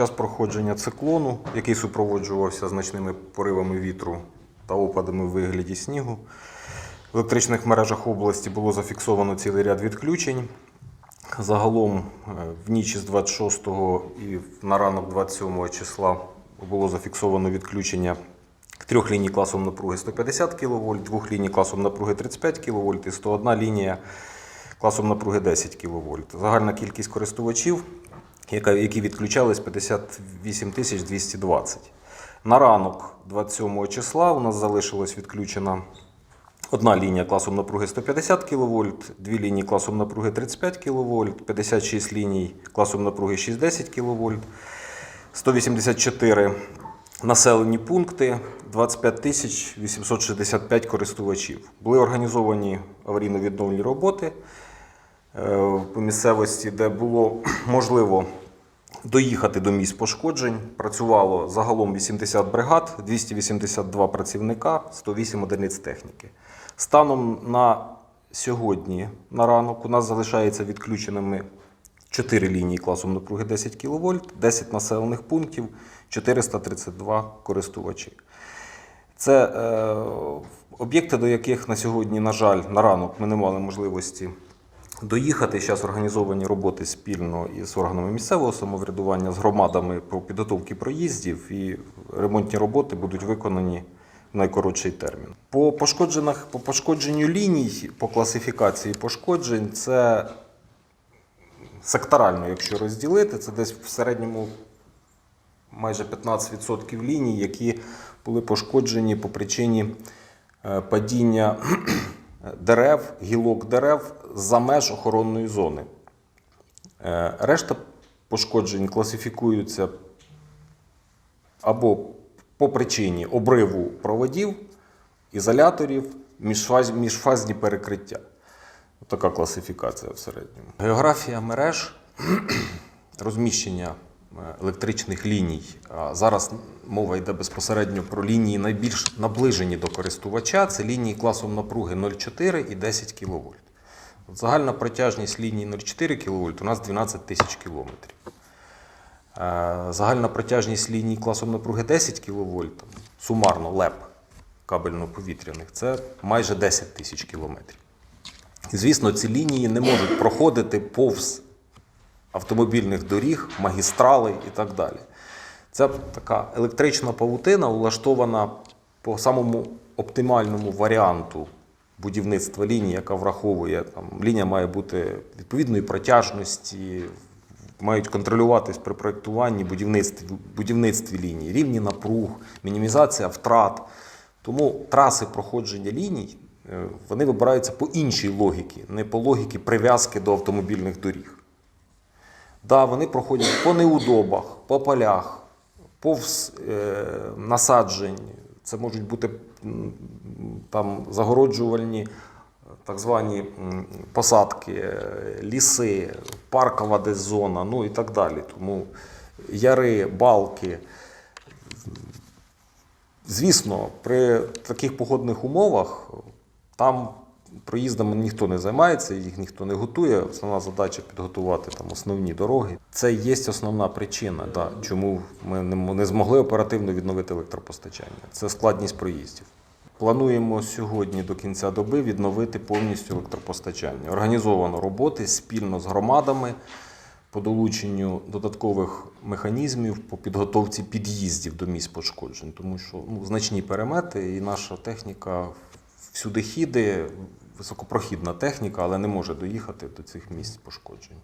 час проходження циклону, який супроводжувався значними поривами вітру та опадами в вигляді снігу, в електричних мережах області було зафіксовано цілий ряд відключень. Загалом е, в ніч з 26 і на ранок 27 числа було зафіксовано відключення трьох ліній класом напруги 150 кВт, двох ліній класом напруги 35 кВт і 101 лінія класом напруги 10 кВт. Загальна кількість користувачів, які відключались 58 220. На ранок 27 числа у нас залишилась відключена Одна лінія класом напруги 150 кВт, дві лінії класом напруги 35 кВт, 56 ліній класом напруги 610 кВт, 184 населені пункти, 25 тисяч 865 користувачів. Були організовані аварійно-відновлені роботи е, по місцевості, де було можливо доїхати до місць пошкоджень. Працювало загалом 80 бригад, 282 працівника, 108 одиниць техніки. Станом на сьогодні, на ранок, у нас залишається відключеними 4 лінії класом напруги 10 кВт, 10 населених пунктів, 432 користувачі. Це е, об'єкти, до яких на сьогодні, на жаль, на ранок ми не мали можливості доїхати. Зараз організовані роботи спільно із органами місцевого самоврядування, з громадами по підготовці проїздів, і ремонтні роботи будуть виконані в найкоротший термін. По пошкоджених, по пошкодженню ліній, по класифікації пошкоджень, це секторально, якщо розділити, це десь в середньому майже 15% ліній, які були пошкоджені по причині е, падіння дерев, гілок дерев за меж охоронної зони. Е, Решта пошкоджень класифікуються або по причині обриву проводів, ізоляторів, міжфаз- міжфазні перекриття. Така класифікація в середньому. Географія мереж розміщення електричних ліній. Зараз мова йде безпосередньо про лінії найбільш наближені до користувача. Це лінії класом напруги 0,4 і 10 кВт. Загальна протяжність лінії 0,4 кВт у нас 12 тисяч кілометрів. Е, Загальна протяжність ліній класом напруги 10 кВт, сумарно ЛЕП кабельно-повітряних, це майже 10 тисяч кілометрів. Звісно, ці лінії не можуть проходити повз автомобільних доріг, магістрали і так далі. Це така електрична павутина, улаштована по самому оптимальному варіанту будівництва лінії, яка враховує там, лінія має бути відповідної протяжності, мають контролюватись при проєктуванні будівництві, будівництві лінії, рівні напруг, мінімізація втрат. Тому траси проходження ліній е, вони вибираються по іншій логіці, не по логіці прив'язки до автомобільних доріг. Да, вони проходять по неудобах, по полях, повз е, насаджень. Це можуть бути там загороджувальні так звані посадки, е, ліси, паркова десь зона, ну і так далі. Тому яри, балки. Звісно, при таких погодних умовах там проїздами ніхто не займається, їх ніхто не готує. Основна задача підготувати там основні дороги. Це є основна причина, да, чому ми не, змогли оперативно відновити електропостачання. Це складність проїздів. Плануємо сьогодні до кінця доби відновити повністю електропостачання. Організовано роботи спільно з громадами по долученню додаткових механізмів по підготовці під'їздів до місць пошкоджень, тому що ну, значні перемети, і наша техніка всюди хіди, високопрохідна техніка, але не може доїхати до цих місць пошкоджень.